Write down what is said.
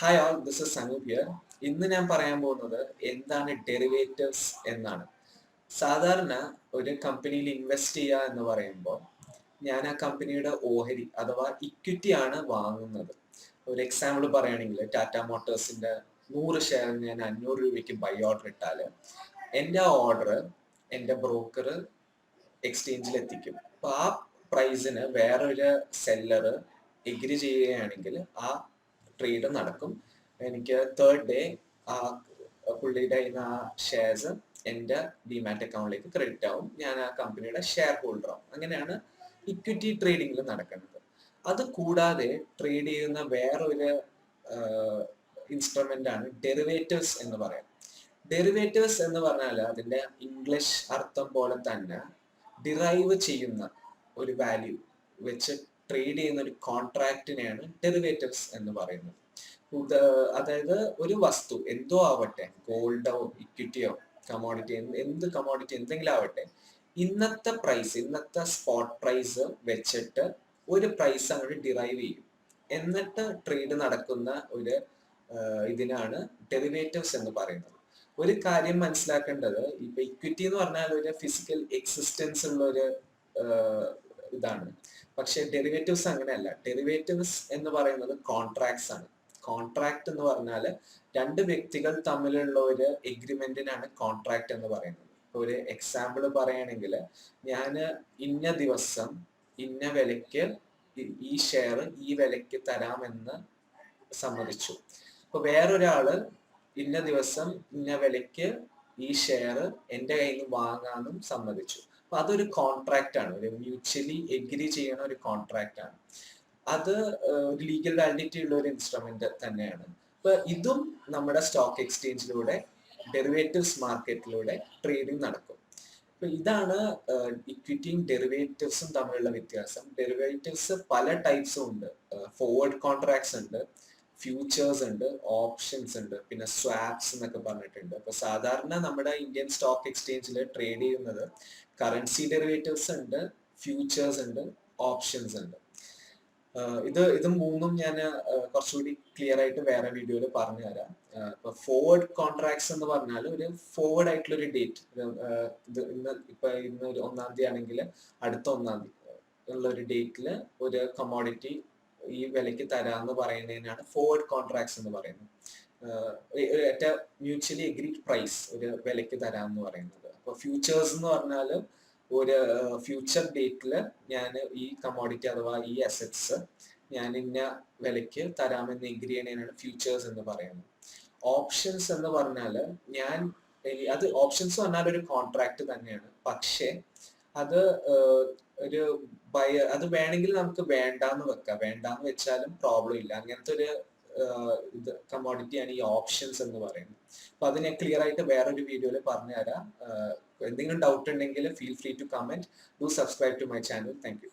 Hi all this is Sanoop here ഇന്ന് ഞാൻ പറയാൻ പോകുന്നത് എന്താണ് ഡെറിവേറ്റീവ്സ് എന്നാണ്. സാധാരണ ഒരു കമ്പനിയിൽ ഇൻവെസ്റ്റ് ചെയ്യുക എന്ന് പറയുമ്പോൾ ഞാൻ ആ കമ്പനിയുടെ ഓഹരി അഥവാ ഇക്വിറ്റി ആണ് വാങ്ങുന്നത്. ഒരു എക്സാമ്പിൾ പറയുകയാണെങ്കിൽ ടാറ്റ മോട്ടോഴ്സിന്റെ നൂറ് ഷെയർ ഞാൻ അഞ്ഞൂറ് രൂപയ്ക്ക് ബൈ ഓർഡർ ഇട്ടാൽ എന്റെ ആ ഓർഡർ എന്റെ ബ്രോക്കർ എക്സ്ചേഞ്ചിൽ എത്തിക്കും. അപ്പോൾ ആ പ്രൈസിന് വേറൊരു സെല്ലർ എഗ്രി ചെയ്യുകയാണെങ്കിൽ ആ ട്രേഡ് നടക്കും. എനിക്ക് തേർഡ് ഡേ ആ പുള്ളിയുടെ കയ്യിൽ ആ ഷെയർസ് എന്റെ ഡിമാറ്റ് അക്കൗണ്ടിലേക്ക് ക്രെഡിറ്റ് ആവും. ഞാൻ ആ കമ്പനിയുടെ ഷെയർ ഹോൾഡർ ആവും. അങ്ങനെയാണ് ഇക്വിറ്റി ട്രേഡിംഗിൽ നടക്കുന്നത്. അത് കൂടാതെ ട്രേഡ് ചെയ്യുന്ന വേറൊരു ഇൻസ്ട്രുമെന്റ് ആണ് ഡെറിവേറ്റീവ്സ് എന്ന് പറയാം. ഡെറിവേറ്റീവ്സ് എന്ന് പറഞ്ഞാൽ അതിന്റെ ഇംഗ്ലീഷ് അർത്ഥം പോലെ തന്നെ ഡിറൈവ് ചെയ്യുന്ന ഒരു വാല്യൂ വെച്ച് ട്രേഡ് ചെയ്യുന്ന ഒരു കോൺട്രാക്റ്റിനെയാണ് ഡെറിവേറ്റീവ്സ് എന്ന് പറയുന്നത്. അതായത് ഒരു വസ്തു എന്തോ ആവട്ടെ ഗോൾഡോ ഇക്വിറ്റിയോ കമോഡിറ്റി എന്ത് കമോഡിറ്റി എന്തെങ്കിലും ആവട്ടെ ഇന്നത്തെ പ്രൈസ് ഇന്നത്തെ സ്പോട്ട് പ്രൈസ് വെച്ചിട്ട് ഒരു പ്രൈസ് അങ്ങോട്ട് ഡിറൈവ് ചെയ്യും. എന്നിട്ട് ട്രേഡ് നടക്കുന്ന ഒരു ഇതിനാണ് ഡെറിവേറ്റീവ്സ് എന്ന് പറയുന്നത്. ഒരു കാര്യം മനസ്സിലാക്കേണ്ടത് ഇപ്പൊ ഇക്വിറ്റി എന്ന് പറഞ്ഞാൽ ഒരു ഫിസിക്കൽ എക്സിസ്റ്റൻസ് ഉള്ള ഒരു ഇതാണ്. പക്ഷെ ഡെറിവേറ്റീവ്സ് അങ്ങനെയല്ല. ഡെറിവേറ്റീവ്സ് എന്ന് പറയുന്നത് കോൺട്രാക്ട്സ് ആണ്. കോൺട്രാക്ട് എന്ന് പറഞ്ഞാൽ രണ്ട് വ്യക്തികൾ തമ്മിലുള്ള ഒരു എഗ്രിമെന്റിനാണ് കോൺട്രാക്ട് എന്ന് പറയുന്നത്. ഒരു എക്സാമ്പിൾ പറയുകയാണെങ്കിൽ ഞാൻ ഇന്ന ദിവസം ഇന്ന വിലയ്ക്ക് ഈ- ഷെയർ ഈ വിലയ്ക്ക് തരാമെന്ന് സമ്മതിച്ചു. അപ്പൊ വേറൊരാൾ ഇന്ന ദിവസം ഇന്ന വിലയ്ക്ക് ഈ ഷെയർ എന്റെ കയ്യിൽ നിന്ന് വാങ്ങാനും സമ്മതിച്ചു. അപ്പൊ അതൊരു കോൺട്രാക്റ്റ് ആണ്. ഒരു മ്യൂച്വലി എഗ്രി ചെയ്യുന്ന ഒരു കോൺട്രാക്റ്റ് ആണ്. അത് ഒരു ലീഗൽ വാലിഡിറ്റി ഉള്ള ഒരു ഇൻസ്ട്രുമെന്റ് തന്നെയാണ്. അപ്പൊ ഇതും നമ്മുടെ സ്റ്റോക്ക് എക്സ്ചേഞ്ചിലൂടെ ഡെറിവേറ്റീവ്സ് മാർക്കറ്റിലൂടെ ട്രേഡിംഗ് നടക്കും. അപ്പൊ ഇതാണ് ഇക്വിറ്റിയും ഡെറിവേറ്റീവ്സും തമ്മിലുള്ള വ്യത്യാസം. ഡെറിവേറ്റീവ്സ് പല ടൈപ്സും ഉണ്ട്. ഫോർവേഡ് കോൺട്രാക്ട്സ് ഉണ്ട്. ഫ്യൂച്ചേഴ്സ് ഉണ്ട് ഓപ്ഷൻസ് ഉണ്ട് പിന്നെ സ്വാപ്സ് എന്നൊക്കെ പറഞ്ഞിട്ടുണ്ട്. അപ്പൊ സാധാരണ നമ്മുടെ ഇന്ത്യൻ സ്റ്റോക്ക് എക്സ്ചേഞ്ചിൽ ട്രേഡ് ചെയ്യുന്നത് കറൻസി ഡെറിവേറ്റീവ്സ് ഉണ്ട് ഫ്യൂച്ചേഴ്സ് ഉണ്ട് ഓപ്ഷൻസ് ഉണ്ട്. ഇത് ഇത് മൂന്നും ഞാൻ കുറച്ചുകൂടി ക്ലിയർ ആയിട്ട് വേറെ വീഡിയോയിൽ പറഞ്ഞു തരാം ഇപ്പൊ ഫോർവേഡ് കോൺട്രാക്ട്സ് എന്ന് പറഞ്ഞാൽ ഒരു ഫോർവേഡ് ആയിട്ടുള്ള ഒരു ഡേറ്റ് ഇത് ഇന്ന് ഇപ്പൊ ഇന്ന് ഒന്നാം തീയതി ആണെങ്കിൽ അടുത്ത ഒന്നാം തീയതി ഉള്ള ഒരു ഡേറ്റിൽ ഒരു കമ്മോഡിറ്റി ഈ വിലയ്ക്ക് തരാന്ന് പറയുന്നതിനാണ് ഫോർവേഡ് കോൺട്രാക്ട്സ് എന്ന് പറയുന്നത്. ഏറ്റ മ്യൂച്വലി എഗ്രീഡ് പ്രൈസ് ഒരു വിലയ്ക്ക് തരാമെന്ന് പറയുന്നത്. അപ്പൊ ഫ്യൂച്ചേഴ്സ് എന്ന് പറഞ്ഞാൽ ഒരു ഫ്യൂച്ചർ ഡേറ്റിൽ ഞാൻ ഈ കമോഡിറ്റി അഥവാ ഈ അസറ്റ്സ് ഞാൻ ഇന്ന വിലയ്ക്ക് തരാമെന്ന് എഗ്രി ചെയ്യണേനാണ് ഫ്യൂച്ചേഴ്സ് എന്ന് പറയുന്നത്. ഓപ്ഷൻസ് എന്ന് പറഞ്ഞാൽ ഞാൻ അത് ഓപ്ഷൻസ് പറഞ്ഞാൽ ഒരു കോൺട്രാക്ട് തന്നെയാണ്. പക്ഷേ അത് ഒരു ബയ അത് വേണമെങ്കിൽ നമുക്ക് വേണ്ടാന്ന് വെക്കാം. വേണ്ടാന്ന് വെച്ചാലും പ്രോബ്ലം ഇല്ല. അങ്ങനത്തെ ഒരു ഇത് കമോഡിറ്റിയാണ് ഈ ഓപ്ഷൻസ് എന്ന് പറയുന്നത്. അപ്പൊ അത് ഞാൻ ക്ലിയർ ആയിട്ട് വേറൊരു വീഡിയോയിൽ പറഞ്ഞുതരാം. എന്തെങ്കിലും ഡൗട്ട് ഉണ്ടെങ്കിൽ feel free to comment do subscribe to my channel thank